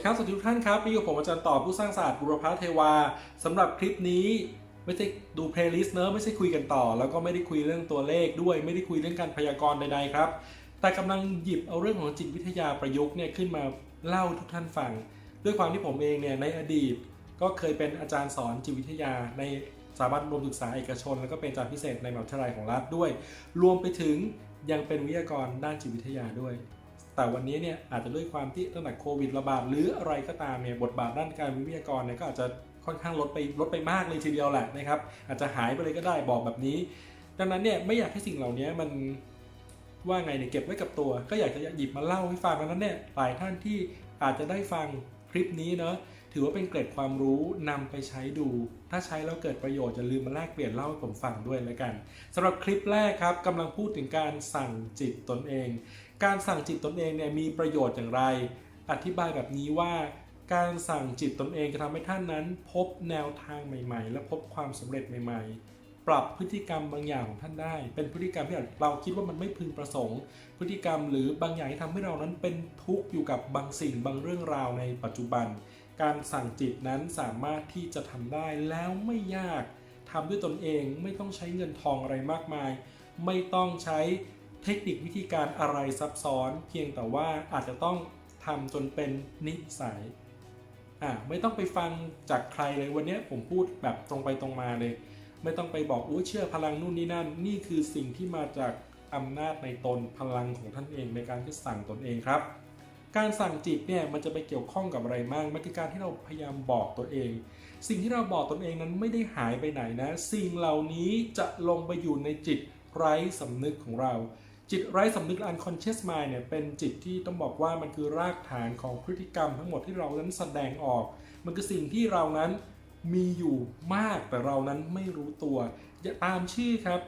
ดีครับสวัสดีทุกท่านครับนี่กับผมอาจารย์ต่อผู้สร้างศาสตร์บุรพเทวาสำหรับคลิปนี้ไม่ใช่ดูเพลย์ลิสต์เนอะไม่ใช่คุยกันต่อ แล้วก็ไม่ได้คุยเรื่องตัวเลขด้วย ไม่ได้คุยเรื่องการพยากรณ์ใดๆครับ แต่กำลังหยิบเอาเรื่องของจิตวิทยาประยุกต์เนี่ยขึ้นมาเล่าทุกท่านฟัง ด้วยความที่ผมเองเนี่ยในอดีต ก็เคยเป็นอาจารย์สอนจิตวิทยาในสถาบันรวมศึกษาเอกชน แล้วก็เป็นอาจารย์พิเศษในมหาวิทยาลัยของรัฐด้วย รวมไปถึงยังเป็นวิทยากรด้านจิตวิทยาด้วย แต่วันนี้เนี่ยอาจจะด้วยความที่ตั้งแต่โควิดระบาดหรืออะไรก็ตามเนี่ยบทบาทด้านการวิทยากรเนี่ยก็อาจจะค่อนข้างลดไปลดไปมากเลยทีเดียวแหละนะครับ อาจจะหายไปเลยก็ได้บอกแบบนี้ ดังนั้นเนี่ยไม่อยากให้สิ่งเหล่านี้มันว่าไงเนี่ยเก็บไว้กับตัว ก็อยากจะหยิบมาเล่าให้ฟังดังนั้นเนี่ยหลายท่านที่อาจจะได้ฟังคลิปนี้เนาะถือว่าเป็นเกร็ดความรู้นำไปใช้ดู ถ้าใช้แล้วเกิดประโยชน์อย่าลืมมาแลกเปลี่ยนเล่าให้ผมฟังด้วยแล้วกันสำหรับคลิปแรกครับกำลังพูดถึงการสั่งจิตตนเอง การสั่งจิตตนเองเนี่ยมีประโยชน์อย่างไร อธิบายแบบนี้ว่า การสั่งจิตตนเองจะทำให้ท่านนั้น พบแนวทางใหม่ ๆ และพบความสำเร็จใหม่ ๆ ปรับพฤติกรรมบางอย่างของท่านได้ เป็นพฤติกรรมที่เราคิดว่ามันไม่พึงประสงค์ พฤติกรรมหรือบางอย่างที่ทำให้เรานั้นเป็นทุกข์อยู่กับบางสิ่งบางเรื่องราวในปัจจุบัน การสั่งจิตนั้นสามารถที่จะทำได้แล้วไม่ยากทำด้วยตนเองไม่ต้องใช้เงินทองอะไรมากมาย ไม่ต้องใช้ เทคนิควิธีการอะไรซับซ้อน เพียงแต่ว่าอาจจะต้องทำจนเป็นนิสัยอ่าไม่ต้องไปฟังจากใครเลยวันนี้ผมพูดแบบตรงไปตรงมาเลย ไม่ต้องไปบอกอู้เชื่อพลังนู่นนี่นั่น นี่คือสิ่งที่มาจากอำนาจในตนพลังของท่านเองในการที่สั่งตนเองครับ การสั่งจิตเนี่ยมันจะไปเกี่ยวข้องกับอะไรมั่งมันคือการที่เราพยายามบอกตัวเอง สิ่งที่เราบอกตนเองนั้นไม่ได้หายไปไหนนะ สิ่งเหล่านี้จะลงไปอยู่ในจิตไร้สำนึกของเรา จิตไร้สำนึก unconscious mind เนี่ยเป็นจิตที่ต้องบอกว่ามันคือรากฐานของพฤติกรรมทั้งหมดที่เรานั้นแสดงออก มันคือสิ่งที่เรานั้นมีอยู่มากแต่เรานั้นไม่รู้ตัว อย่าตามชื่อครับ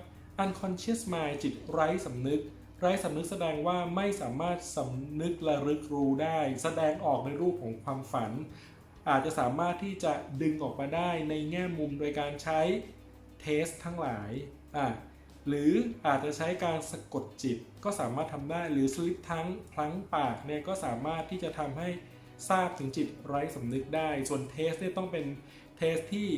unconscious mind จิตไร้สำนึก ไร้สำนึกแสดงว่าไม่สามารถสำนึกระลึกรู้ได้ แสดงออกในรูปของความฝัน อาจจะสามารถที่จะดึงออกมาได้ในแง่มุมโดยการใช้เทสทั้งหลายอะ หรืออาจจะใช้การสะกดจิตก็สามารถทำได้หรือสลิปทั้งพลั้งปากเนี่ยก็สามารถที่จะทำให้ทราบถึงจิตไร้สำนึกได้ ส่วนเทสเนี่ยต้องเป็นเทสที่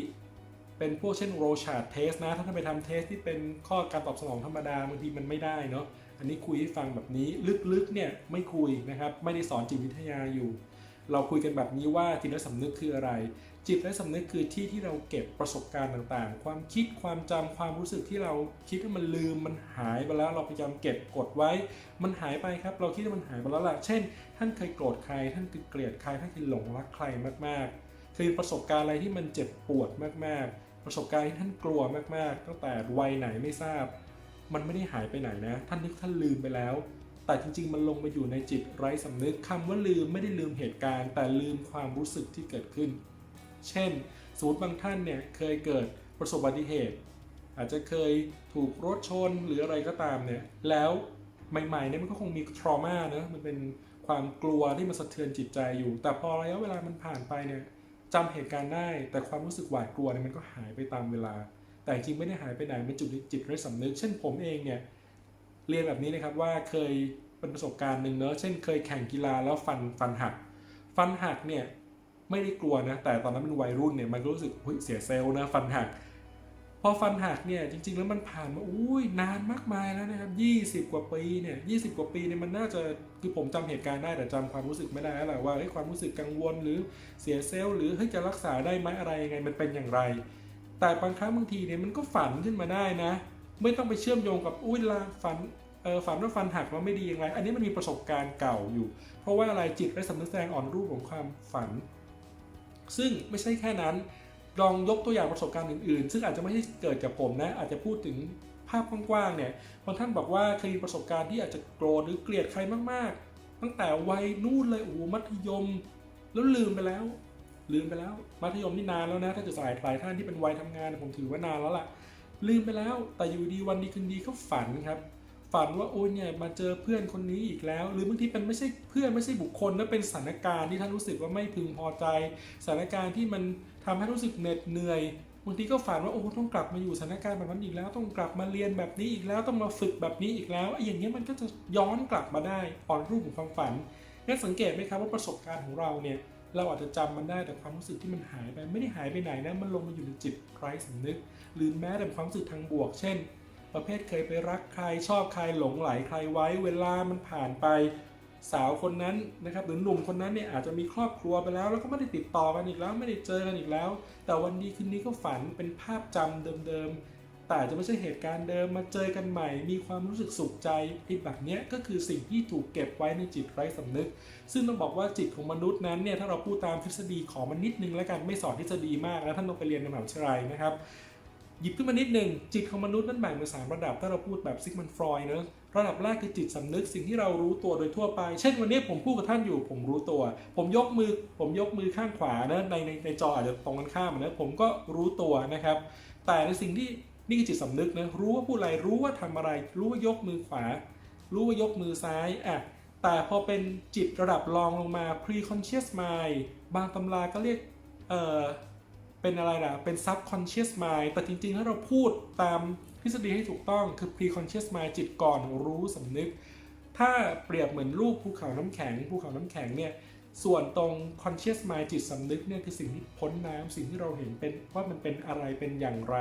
เป็นพวกเช่นโรชาร์ดเทสนะ ถ้าท่านไปทำเทสที่เป็นข้อการตอบสนองธรรมดาบางทีมันไม่ได้เนาะอันนี้คุยให้ฟังแบบนี้ลึกๆเนี่ยไม่คุยนะครับ ไม่ได้สอนจิตวิทยาอยู่ เราคุยกันแบบนี้ว่าจิตและสำนึกคืออะไร จิตและสำนึกคือที่ที่เราเก็บประสบการณ์ต่างๆ ความคิดความจำความรู้สึกที่เราคิดว่ามันลืมมันหายไปแล้วเราพยายามเก็บกดไว้ มันหายไปครับ เราคิดว่ามันหายไปแล้วล่ะเช่น ท่านเคยโกรธใคร ท่านเคยเกลียดใครท่านเคยหลงรักใครมากๆ เคยประสบการณ์อะไรที่มันเจ็บปวดมากๆ ประสบการณ์ที่ท่านกลัวมากๆตั้งแต่วัยไหนไม่ทราบ มันไม่ได้หายไปไหนนะ ท่านนึกท่านลืมไปแล้วแต่จริงๆ มันลงไปอยู่ในจิตไร้สำนึกคำว่าลืมไม่ได้ลืมเหตุการณ์ แต่ลืมความรู้สึกที่เกิดขึ้น เช่น สมมติบางท่านเนี่ยเคยเกิดประสบอุบัติเหตุ อาจจะเคยถูกรถชนหรืออะไรก็ตามเนี่ย แล้วใหม่ๆเนี่ยมันก็คงมีทรมาเนะมันเป็นความกลัวที่มันสะเทือนจิตใจอยู่ แต่พอระยะเวลามันผ่านไปเนี่ยจำเหตุการณ์ได้ แต่ความรู้สึกหวาดกลัวเนี่ยมันก็หายไปตามเวลา แต่จริงไม่ได้หายไปไหนเป็นจุดจิตไร้สำนึก เช่นผมเองเนี่ยเรียนแบบนี้นะครับว่าเคยเป็นประสบการณ์หนึ่งเนอะเช่นเคยแข่งกีฬาแล้วฟันฟันหัก ฟันหักเนี่ย ไม่ได้กลัวนะ แต่ตอนนั้นเป็นวัยรุ่นเนี่ยมันก็รู้สึกเฮ้ยเสียเซลล์นะฟันหักพอฟันหักเนี่ยจริง ๆ แล้วมันผ่านมาอุ้ยนานมากมายแล้วนะครับ 20 กว่าปีเนี่ย20กว่าปีเนี่ยมันน่าจะคือผมจำเหตุการณ์ได้แต่จำความรู้สึกไม่ได้แล้วแหละว่าเฮ้ยความรู้สึกกังวลหรือเสียเซลล์หรือเฮ้ยจะรักษาได้ไหมอะไรยังไงมันเป็นอย่างไร แต่บางครั้งบางทีเนี่ยมันก็ฝันขึ้นมาได้นะ ไม่ต้องไปเชื่อมโยงกับอุ้ยลาฝันเออฝันว่าฟันหักว่าไม่ดีอย่างไร อันนี้มันมีประสบการณ์เก่าอยู่ เพราะว่าอะไรจิตและสำนึกแสดงอ่อนรูปของความฝัน ซึ่งไม่ใช่แค่นั้น ลองยกตัวอย่างประสบการณ์อื่นๆ ซึ่งอาจจะไม่ใช่เกิดกับผมนะ อาจจะพูดถึงภาพกว้างๆเนี่ยบางท่านบอกว่าเคยมีประสบการณ์ที่อาจจะโกรธหรือเกลียดใครมากๆ ตั้งแต่วัยนู่นเลยโอ้โหมัธยม แล้วลืมไปแล้ว ลืมไปแล้ว มัธยมนี่นานแล้วนะ ถ้าจะสายหลายท่านที่เป็นวัยทำงานผมถือว่านานแล้วล่ะ ลืมไปแล้ว แต่อยู่ดีวันดีคืนดีเขาฝันครับ ฝันว่าโอ้ยเนี่ยมาเจอเพื่อนคนนี้อีกแล้ว หรือบางทีเป็นไม่ใช่เพื่อนไม่ใช่บุคคลนะเป็นสถานการณ์ที่ท่านรู้สึกว่าไม่พึงพอใจสถานการณ์ที่มันทำให้รู้สึกเหน็ดเหนื่อยบางทีก็ฝันว่าโอ้ต้องกลับมาอยู่สถานการณ์แบบนั้นอีกแล้ว ต้องกลับมาเรียนแบบนี้อีกแล้วต้องมาฝึกแบบนี้อีกแล้วไอ้อย่างเงี้ยมันก็จะย้อนกลับมาได้อ่อนรูปของความฝันงั้นสังเกตไหมครับว่าประสบการณ์ของเราเนี่ยเราอาจจะจำมันได้แต่ความรู้สึกที่มันหายไปไม่ได้หายไปไหนนะมันลงมาอยู่ในจิตไร้สำนึก หรือแม้แต่ความรู้สึกทางบวก เช่น ประเภทเคยไปรักใครชอบใครหลงไหลใครไว้เวลามันผ่านไปสาวคนนั้นนะครับหรือหนุ่มคนนั้นเนี่ยอาจจะมีครอบครัวไปแล้ว แล้วก็ไม่ได้ติดต่อกันอีกแล้วไม่ได้เจอกันอีกแล้ว แต่วันดีคืนนี้ก็ฝันเป็นภาพจำเดิมๆแต่อาจจะไม่ใช่เหตุการณ์เดิมมาเจอกันใหม่ มีความรู้สึกสุขใจไอ้แบบเนี้ยก็คือสิ่งที่ถูกเก็บไว้ในจิตไร้สำนึก ซึ่งต้องบอกว่าจิตของมนุษย์นั้นเนี่ยถ้าเราพูดตามทฤษฎีของมันนิดนึงแล้วกันไม่สอนทฤษฎีมากแล้วท่านต้องไปเรียนในมหาวิทยาลัยนะครับ หยิบขึ้นมานิดหนึ่งจิตของมนุษย์นั้นแบ่งเป็นสามระดับ ถ้าเราพูดแบบซิกมันฟรอยด์เนอะระดับแรกคือจิตสำนึกสิ่งที่เรารู้ตัวโดยทั่วไป เช่นวันนี้ผมพูดกับท่านอยู่ ผมรู้ตัว ผมยกมือ ผมยกมือข้างขวานะในในในจออาจจะตรงกันข้ามนะผมก็รู้ตัวนะครับ แต่ในสิ่งที่นี่คือจิตสำนึกนะรู้ว่าพูดอะไรรู้ว่าทำอะไร รู้ว่ายกมือขวา รู้ว่ายกมือซ้ายอะแต่พอเป็นจิตระดับรองลงมา pre-conscious mind บางตำราก็เรียกเอ่อ เป็นอะไรล่ะ เป็น subconscious mind แต่จริงๆ ถ้าเราพูดตามทฤษฎีให้ถูกต้องคือ preconscious mind จิตก่อนรู้สำนึก ถ้าเปรียบเหมือนรูปภูเขาน้ำแข็ง ภูเขาน้ำแข็งเนี่ย ส่วนตรง conscious mind จิตสำนึกเนี่ยคือสิ่งที่พ้นน้ำสิ่งที่เราเห็นเป็นว่ามันเป็นอะไรเป็นอย่างไร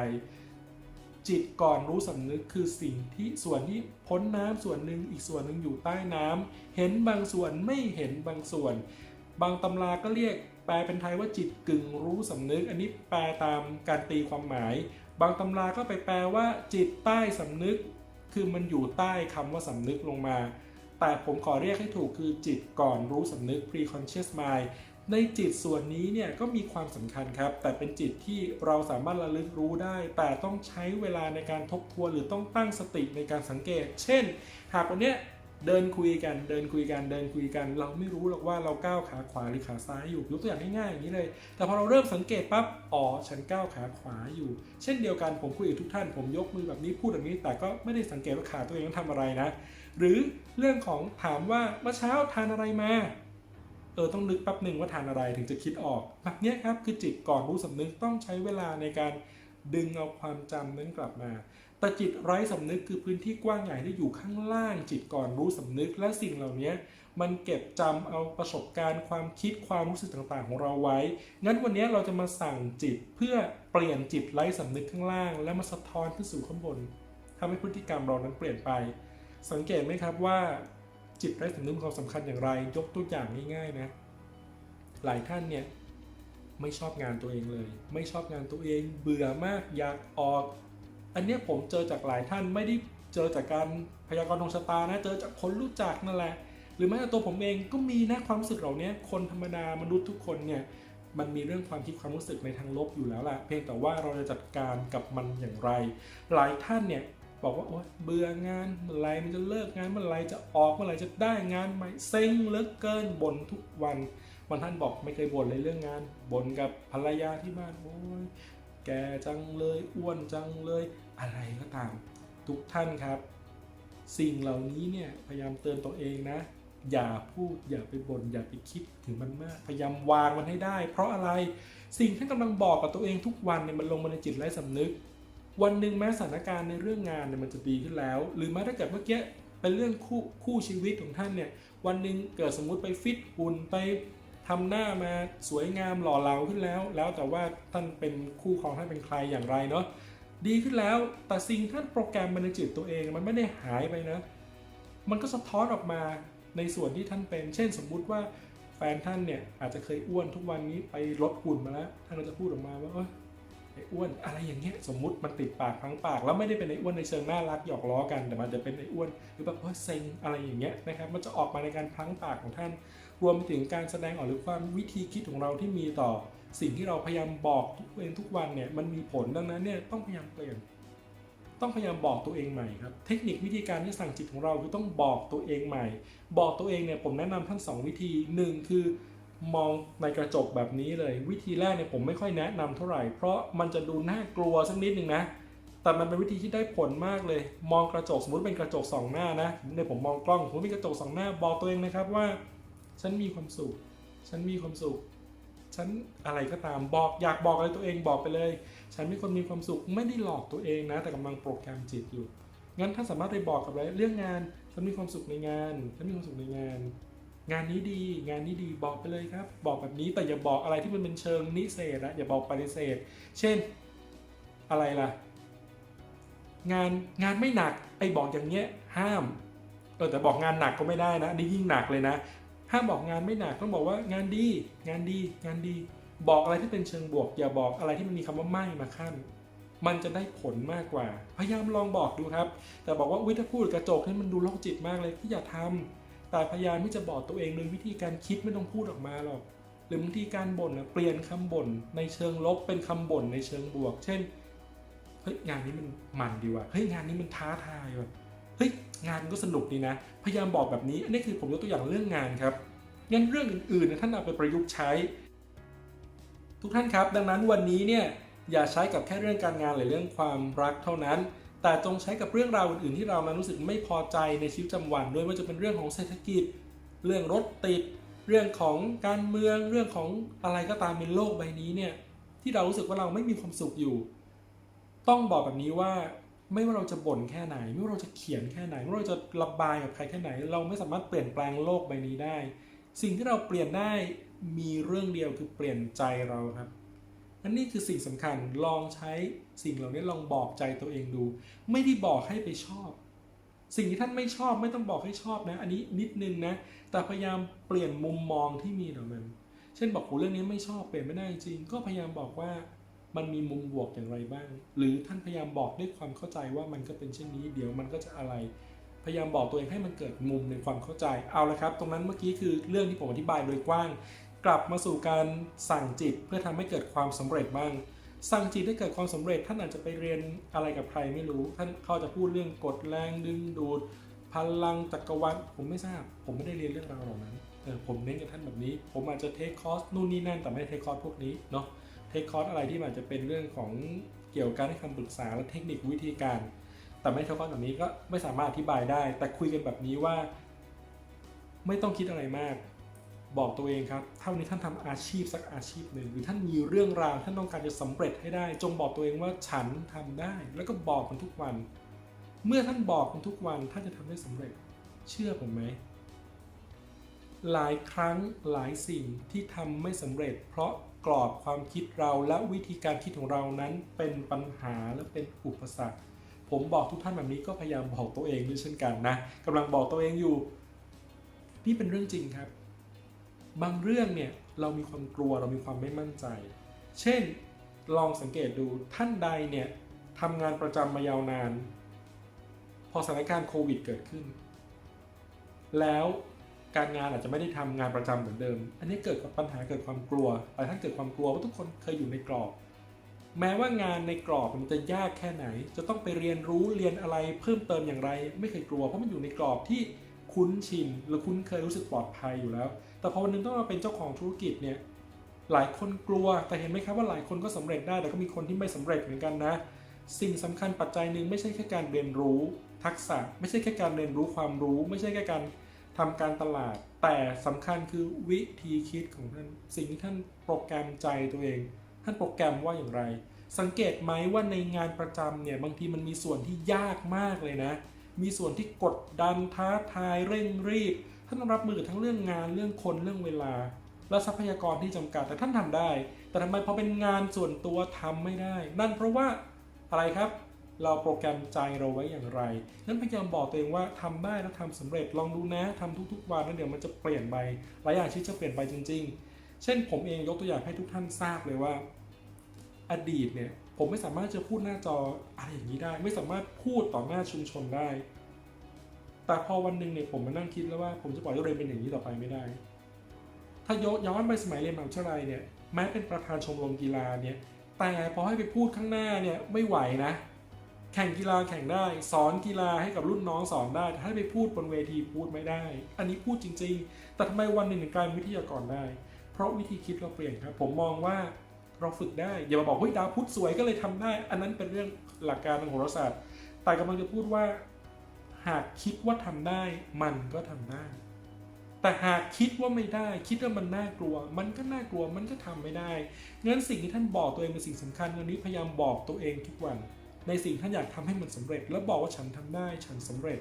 จิตก่อนรู้สำนึกคือสิ่งที่ส่วนที่พ้นน้ำส่วนหนึ่งอีกส่วนหนึ่งอยู่ใต้น้ำเห็นบางส่วนไม่เห็นบางส่วน บางตำราก็เรียก แปลเป็นไทยว่าจิตกึ่งรู้สำนึก อันนี้แปลตามการตีความหมาย บางตำราก็ไปแปลว่าจิตใต้สำนึก คือมันอยู่ใต้คำว่าสำนึกลงมา แต่ผมขอเรียกให้ถูกคือจิตก่อนรู้สำนึก pre-conscious mind ในจิตส่วนนี้เนี่ยก็มีความสำคัญครับ แต่เป็นจิตที่เราสามารถระลึกรู้ได้ แต่ต้องใช้เวลาในการทบทวนหรือต้องตั้งสติในการสังเกต เช่น หากวันเนี้ย เดินคุยกันเดินคุยกันเดินคุยกัน เราไม่รู้หรอกว่าเราก้าวขาขวาหรือขาซ้ายอยู่ยกตัวอย่างง่ายๆอย่างนี้เลย แต่พอเราเริ่มสังเกตปั๊บอ๋อฉันก้าวขาขวาอยู่ เช่นเดียวกันผมคุยกับทุกท่านผมยกมือแบบนี้พูดแบบนี้ แต่ก็ไม่ได้สังเกตว่าขาตัวเองต้องทำอะไรนะ หรือเรื่องของถามว่าเมื่อเช้าทานอะไรมาเออต้องนึกแป๊บหนึ่งว่าทานอะไรถึงจะคิดออกแบบนี้ครับคือจิตก่อนรู้สำนึกต้องใช้เวลาในการ ดึงเอาความจำนั้นกลับมา แต่จิตไร้สำนึกคือพื้นที่กว้างใหญ่ที่อยู่ข้างล่างจิตก่อนรู้สำนึกและสิ่งเหล่านี้มันเก็บจำเอาประสบการณ์ความคิดความรู้สึกต่างๆ ของเราไว้ งั้นวันนี้เราจะมาสั่งจิตเพื่อเปลี่ยนจิตไร้สำนึกข้างล่าง แล้วมาสะท้อนขึ้นสู่ข้างบนทำให้พฤติกรรมเรานั้นเปลี่ยนไป สังเกตไหมครับว่า จิตไร้สำนึกความสำคัญอย่างไร ยกตัวอย่างง่ายๆนะ หลายท่านเนี่ย ไม่ชอบงานตัวเองเลย ไม่ชอบงานตัวเอง เบื่อมากอยากออก อันเนี้ยผมเจอจากหลายท่านไม่ได้เจอจากการพยากรณ์ดวงชะตานะ เจอจากคนรู้จักนั่นแหละ หรือแม้แต่ตัวผมเองก็มีนะความรู้สึกเหล่านี้คนธรรมดามนุษย์ทุกคนเนี่ยมันมีเรื่องความคิดความรู้สึกในทางลบอยู่แล้วแหละเพียงแต่ว่าเราจะจัดการกับมันอย่างไร หลายท่านเนี่ยบอกว่าโอ๊ยเบื่องานเมื่อไรมันจะเลิกงานเมื่อไรจะออกเมื่อไรจะได้งานใหม่เซ็งเหลือเกินบ่นทุกวัน บางท่านบอกไม่เคยบ่นเลยเรื่องงานบ่นกับภรรยาที่บ้านโอ้ยแกจังเลยอ้วนจังเลยอะไรก็ตาม ทุกท่านครับ สิ่งเหล่านี้เนี่ยพยายามเตือนตัวเองนะ อย่าพูดอย่าไปบน่นอย่าไปคิดถึงมันมากพยายามวางมันให้ได้ เพราะอะไรสิ่งที่กำลังบอกกับตัวเองทุกวันเนี่ยมันลงมาในจิตไร้สำนึก วันหนึ่งแม้สถานการณ์ในเรื่องงานเนี่ยมันจะดีขึ้นแล้ว หรือแม้ถ้าเกิดเมื่อกี้เป็นเรื่องคู่คู่ชีวิตของท่านเนี่ยวันหนึ่งเกิดสมมุติไปฟิตหุ่นไป ทำหน้ามาสวยงามหล่อเหลาขึ้นแล้ว แล้วแต่ว่าท่านเป็นคู่ครองท่านเป็นใครอย่างไรเนาะดีขึ้นแล้วแต่สิ่งท่านโปรแกรมมันในจิตตัวเองมันไม่ได้หายไปนะ มันก็สะท้อนออกมาในส่วนที่ท่านเป็น เช่นสมมุติว่าแฟนท่านเนี่ยอาจจะเคยอ้วนทุกวันนี้ไปลดหุ่นมาแล้วท่านก็จะพูดออกมาว่าเออไอ้อ้วนอะไรอย่างเงี้ยสมมุติมันติดปากพังปาก แล้วไม่ได้เป็นไอ้อ้วนในเชิงน่ารักหยอกล้อกันแต่มันจะเป็นไอ้อ้วนหรือแบบเออเซ็งอะไรอย่างเงี้ยนะครับมันจะออกมาในการพลังปากของท่าน รวมไปถึงการแสดงออกหรือความวิธีคิดของเราที่มีต่อ สิ่งที่เราพยายามบอกตัวเองทุกวันเนี่ยมันมีผลดังนั้นเนี่ยต้องพยายามเปลี่ยน ต้องพยายามบอกตัวเองใหม่ครับเทคนิควิธีการที่สั่งจิตของเราคือต้องบอกตัวเองใหม่ บอกตัวเองเนี่ยผมแนะนำท่านสองวิธีหนึ่งคือมองในกระจกแบบนี้เลย วิธีแรกเนี่ยผมไม่ค่อยแนะนำเท่าไหร่ เพราะมันจะดูน่ากลัวสักนิดหนึ่งนะแต่มันเป็นวิธีที่ได้ผลมากเลย มองกระจกสมมติเป็นกระจกสองหน้านะเนี่ยผมมองกล้องผมมีกระจกสองหน้าบอกตัวเองนะครับว่า ฉันมีความสุข ฉันมีความสุข ฉันอะไรก็ตามบอกอยากบอกอะไรตัวเองบอกไปเลย ฉันเป็นคนมีความสุขไม่ได้หลอกตัวเองนะ แต่กำลังโปรแกรมจิตอยู่ งั้นท่าสามารถไปบอกกับอะไรเรื่องงาน ฉันมีความสุขในงาน ฉันมีความสุขในงาน งานนี้ดี งานนี้ดีบอกไปเลยครับ บอกแบบนี้แต่อย่าบอกอะไรที่มันเป็นเชิงนิเศษนะอย่าบอกปฏิเสธ เช่น อะไรล่ะ งานงานไม่หนักไอ้บอกอย่างเงี้ยห้ามเออแต่บอกงานหนักก็ไม่ได้นะนี่ยิ่งหนักเลยนะ ห้ามบอกงานไม่หนักต้องบอกว่างานดีงานดีงานดี บอกอะไรที่เป็นเชิงบวก อย่าบอกอะไรที่มันมีคำว่าไม่มาขั้นมันจะได้ผลมากกว่า พยายามลองบอกดูครับ แต่บอกว่าวิถ้าพูดกระจกนี่มันดูโรคจิตมากเลยที่อย่าทำแต่พยายามที่จะบอกตัวเองโดยวิธีการคิดไม่ต้องพูดออกมาหรอก หรือบางทีการบ่นนะเปลี่ยนคำบ่นในเชิงลบเป็นคำบ่นในเชิงบวก เช่น เฮ้ยงานนี้มันมันดีว่ะ เฮ้ยงานนี้มันท้าทายว่ะ เฮ้ยงานก็สนุกดีนะ พยายามบอกแบบนี้อันนี้คือผมยกตัวอย่างเรื่องงานครับงั้นเรื่องอื่นๆนะท่านเอาไปประยุกต์ใช้ ทุกท่านครับ ดังนั้นวันนี้เนี่ยอย่าใช้กับแค่เรื่องการงานหรือเรื่องความรักเท่านั้น แต่จงใช้กับเรื่องราวอื่นๆที่เรานั้นรู้สึกไม่พอใจในชีวิตประจำวันด้วยว่าจะเป็นเรื่องของเศรษฐกิจ เรื่องรถติด เรื่องของการเมืองเรื่องของอะไรก็ตามในโลกใบนี้เนี่ยที่เรารู้สึกว่าเราไม่มีความสุขอยู่ ต้องบอกแบบนี้ว่า ไม่ว่าเราจะบ่นแค่ไหน ไม่ว่าเราจะเขียนแค่ไหน ไม่ว่าเราจะระบายกับใครแค่ไหน เราไม่สามารถเปลี่ยนแปลงโลกใบนี้ได้ สิ่งที่เราเปลี่ยนได้มีเรื่องเดียวคือเปลี่ยนใจเราครับอันนี้คือสิ่งสำคัญลองใช้สิ่งเหล่านี้ลองบอกใจตัวเองดู ไม่ได้บอกให้ไปชอบ สิ่งที่ท่านไม่ชอบไม่ต้องบอกให้ชอบนะ อันนี้นิดนึงนะ แต่พยายามเปลี่ยนมุมมองที่มีต่อมัน เช่นบอกโหเรื่องนี้ไม่ชอบเปลี่ยนไม่ได้จริง ก็พยายามบอกว่า มันมีมุมบวกอย่างไรบ้าง หรือท่านพยายามบอกด้วยความเข้าใจว่ามันก็เป็นเช่นนี้ เดี๋ยวมันก็จะอะไร พยายามบอกตัวเองให้มันเกิดมุมในความเข้าใจ เอาละครับ ตรงนั้นเมื่อกี้คือเรื่องที่ผมอธิบายโดยกว้าง กลับมาสู่การสั่งจิตเพื่อทำให้เกิดความสำเร็จบ้าง สั่งจิตให้เกิดความสำเร็จ ท่านอาจจะไปเรียนอะไรกับใครไม่รู้ ท่านเขาจะพูดเรื่องกฎแรงดึงดูด พลังจักรวาล ผมไม่ทราบ ผมไม่ได้เรียนเรื่องราวเหล่านั้นเออผมเน้นกับท่านแบบนี้ ผมอาจจะเทคคอร์สนู่นนี่นั่นแต่ไม่เทคคอร์สพวกนี้เนาะ เทคคอร์สอะไรที่มันอาจจะเป็นเรื่องของเกี่ยวกับการให้คำปรึกษาและเทคนิควิธีการ แต่ไม่เทคคอร์สแบบนี้ก็ไม่สามารถอธิบายได้ แต่คุยกันแบบนี้ว่า ไม่ต้องคิดอะไรมาก บอกตัวเองครับเท่านี้ท่านทำอาชีพสักอาชีพหนึ่งหรือท่านมีเรื่องราวท่านต้องการจะสำเร็จให้ได้ จงบอกตัวเองว่าฉันทำได้ แล้วก็บอกมันทุกวัน เมื่อท่านบอกมันทุกวันท่านจะทำได้สำเร็จ เชื่อผมไหมหลายครั้งหลายสิ่งที่ทำไม่สำเร็จ เพราะ กรอบความคิดเราและวิธีการคิดของเรานั้นเป็นปัญหาและเป็นอุปสรรค ผมบอกทุกท่านแบบนี้ก็พยายามบอกตัวเองด้วยเช่นกันนะกำลังบอกตัวเองอยู่นี่เป็นเรื่องจริงครับ บางเรื่องเนี่ยเรามีความกลัวเรามีความไม่มั่นใจ เช่นลองสังเกตดูท่านใดเนี่ยทำงานประจำมายาวนาน พอสถานการณ์โควิดเกิดขึ้น แล้ว การงานอาจจะไม่ได้ทำงานประจำเหมือนเดิม อันนี้เกิดปัญหาเกิดความกลัว แต่ท่านเกิดความกลัวว่าทุกคนเคยอยู่ในกรอบ แม้ว่างานในกรอบมันจะยากแค่ไหน จะต้องไปเรียนรู้เรียนอะไรเพิ่มเติมอย่างไร ไม่เคยกลัว เพราะมันอยู่ในกรอบที่คุ้นชินหรือคุ้นเคยรู้สึกปลอดภัยอยู่แล้ว แต่พอวันหนึงต้องมาเป็นเจ้าของธุรกิจเนี่ยหลายคนกลัว แต่เห็นไหมครับว่าหลายคนก็สำเร็จได้ แต่ก็มีคนที่ไม่สำเร็จเหมือนกันนะ สิ่งสำคัญปัจจัยหนึ่งไม่ใช่แค่การเรียนรู้ทักษะ ไม่ใช่แค่การเรียนรู้ความรู้ ไม่ใช่แค่การ ทำการตลาด แต่สำคัญคือวิธีคิดของท่านสิ่งที่ท่านโปรแกรมใจตัวเอง ท่านโปรแกรมว่าอย่างไร สังเกตไหมว่าในงานประจำเนี่ยบางทีมันมีส่วนที่ยากมากเลยนะ มีส่วนที่กดดันท้าทายเร่งรีบ ท่านรับมือทั้งเรื่องงานเรื่องคนเรื่องเวลา และทรัพยากรที่จำกัดแต่ท่านทำได้ แต่ทำไมพอเป็นงานส่วนตัวทำไม่ได้ นั่นเพราะว่าอะไรครับ เราโปรแกรมใจเราไว้อย่างไร นั้นพยายามบอกตัวเองว่าทำได้แล้วทำสำเร็จลองดูนะทำทุกๆวันแล้วเดี๋ยวมันจะเปลี่ยนไปหลายอย่างชีวิตจะเปลี่ยนไปจริง ๆ เช่นผมเองยกตัวอย่างให้ทุกท่านทราบเลยว่า อดีตเนี่ยผมไม่สามารถจะพูดหน้าจออะไรอย่างนี้ได้ ไม่สามารถพูดต่อหน้าชุมชนได้ แต่พอวันหนึ่งเนี่ยผมมานั่งคิดแล้วว่าผมจะปล่อยเรียนเป็นอย่างนี้ต่อไปไม่ได้ ถ้ายย้อนไปสมัยเรียนมหาวิทยาลัยเนี่ยแม้เป็นประธานชมรมกีฬาเนี่ยแต่พอให้ไปพูดข้างหน้าเนี่ยไม่ไหวนะ แข่งกีฬาแข่งได้ สอนกีฬาให้กับรุ่นน้องสอนได้แต่ถ้ไปพูดบนเวทีพูดไม่ได้ อันนี้พูดจริง ๆ แต่ทำไมวันหนึ่งถึงกลายเป็นวิทยากรได้ เพราะวิธีคิดเราเปลี่ยนครับ ผมมองว่าเราฝึกได้ อย่ามาบอกเฮ้ยดาวพุธสวยก็เลยทำได้ อันนั้นเป็นเรื่องหลักการทางโหราศาสตร์ แต่กำลังจะพูดว่า หากคิดว่าทำได้ มันก็ทำได้ แต่หากคิดว่าไม่ได้ คิดว่ามันน่ากลัว มันก็น่ากลัวมันก็ทำไม่ได้งั้นสิ่งที่ท่านบอกตัวเองเป็นสิ่งสำคัญวันนี้พยายามบอกตัวเองทุกวัน ในสิ่งท่านอยากทำให้มันสำเร็จ แล้วบอกว่าฉันทำได้ฉันสำเร็จ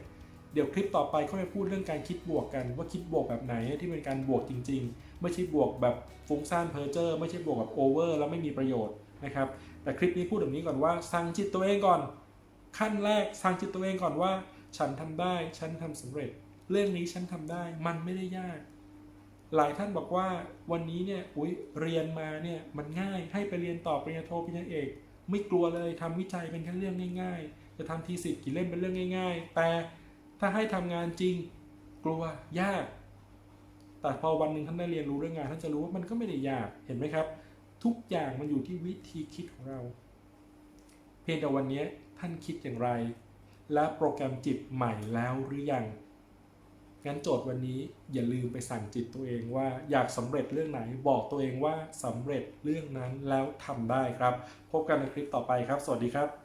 เดี๋ยวคลิปต่อไปเขาไปพูดเรื่องการคิดบวกกันว่าคิดบวกแบบไหนที่เป็นการบวกจริง ๆ ไม่ใช่บวกแบบฟุ้งซ่านเพอร์เจอร์ไม่ใช่บวกแบบโอเวอร์แล้วไม่มีประโยชน์นะครับแต่คลิปนี้พูดแบบนี้ก่อนว่าสั่งจิตตัวเองก่อน ขั้นแรกสั่งจิตตัวเองก่อนว่า ฉันทำได้ฉันทำสำเร็จ เรื่องนี้ฉันทำได้มันไม่ได้ยาก หลายท่านบอกว่าวันนี้เนี่ยอุ้ยเรียนมาเนี่ยมันง่ายให้ไปเรียนต่อปริญญาโทปริญญาเอก ไม่กลัวเลยทำวิจัยเป็นแค่เรื่องง่าย ๆ จะทำทีสิทธ์กี่เล่มเป็นเรื่องง่าย ๆ แต่ถ้าให้ทำงานจริงกลัวยาก แต่พอวันหนึ่งท่านได้เรียนรู้เรื่องงานท่านจะรู้ว่ามันก็ไม่ได้ยากเห็นไหมครับ ทุกอย่างมันอยู่ที่วิธีคิดของเรา เพียงแต่วันนี้ท่านคิดอย่างไร และโปรแกรมจิตใหม่แล้วหรือยัง งั้นโจทย์วันนี้อย่าลืมไปสั่งจิตตัวเองว่าอยากสำเร็จเรื่องไหนบอกตัวเองว่าสำเร็จเรื่องนั้นแล้วทำได้ครับ พบกันในคลิปต่อไปครับ สวัสดีครับ